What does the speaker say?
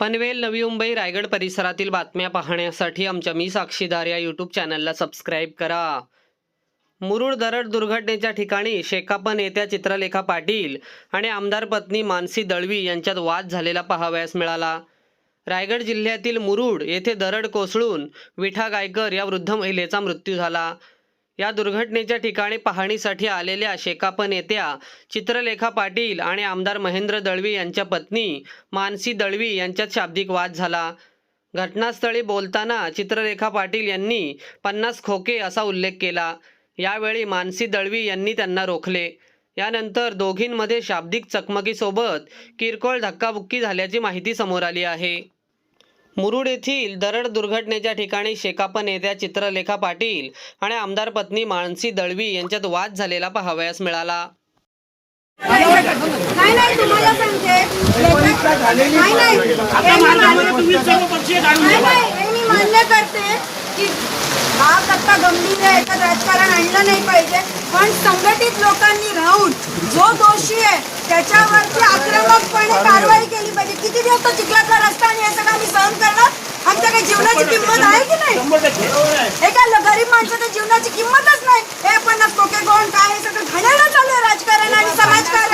पनवेल नवी मुंबई रायगड परिसरातील बातम्या पाहण्यासाठी आमच्या मी साक्षीदार या यूट्यूब चॅनलला सबस्क्राईब करा. मुरुड दरड दुर्घटनेच्या ठिकाणी शेकाप नेत्या चित्रलेखा पाटील आणि आमदार पत्नी मानसी दळवी यांच्यात वाद झालेला पाहावयास मिळाला. रायगड जिल्ह्यातील मुरुड येथे दरड कोसळून विठा गायकर या वृद्ध महिलेचा मृत्यू झाला. या दुर्घटनेच्या ठिकाणी पाहणीसाठी आलेल्या शेकाप नेत्या चित्रलेखा पाटील आणि आमदार महेंद्र दळवी यांच्या पत्नी मानसी दळवी यांच्यात शाब्दिक वाद झाला. घटनास्थळी बोलताना चित्रलेखा पाटील यांनी पन्नास खोके असा उल्लेख केला. यावेळी मानसी दळवी यांनी त्यांना रोखले. यानंतर दोघींमध्ये शाब्दिक चकमकीसोबत किरकोळ धक्काबुक्की झाल्याची माहिती समोर आली आहे. मुरुड येथील दरड दुर्घटनेच्या ठिकाणी शेकाप नेत्या चित्रलेखा पाटील आणि आमदार पत्नी मानसी दळवी यांच्यात वाद झालेला पाहावयास मिळाला. नाही नाही तुम्हाला सांगते. नाही नाही. मी मान्य- करते की हा कथा गंभीर आहे याच्यात राजकारण आणलं नाही पाहिजे. पण संघटित लोकांनी राहून जो दोषी आहे त्याच्या काही जीवनाची किंमत आहे की नाही? एका ल- गरीब माणसाच्या जीवनाची किंमतच नाही. हे पन्नास कोके कोण काय हे सगळं घड्याला चालू आहे राजकारण आणि समाजकारण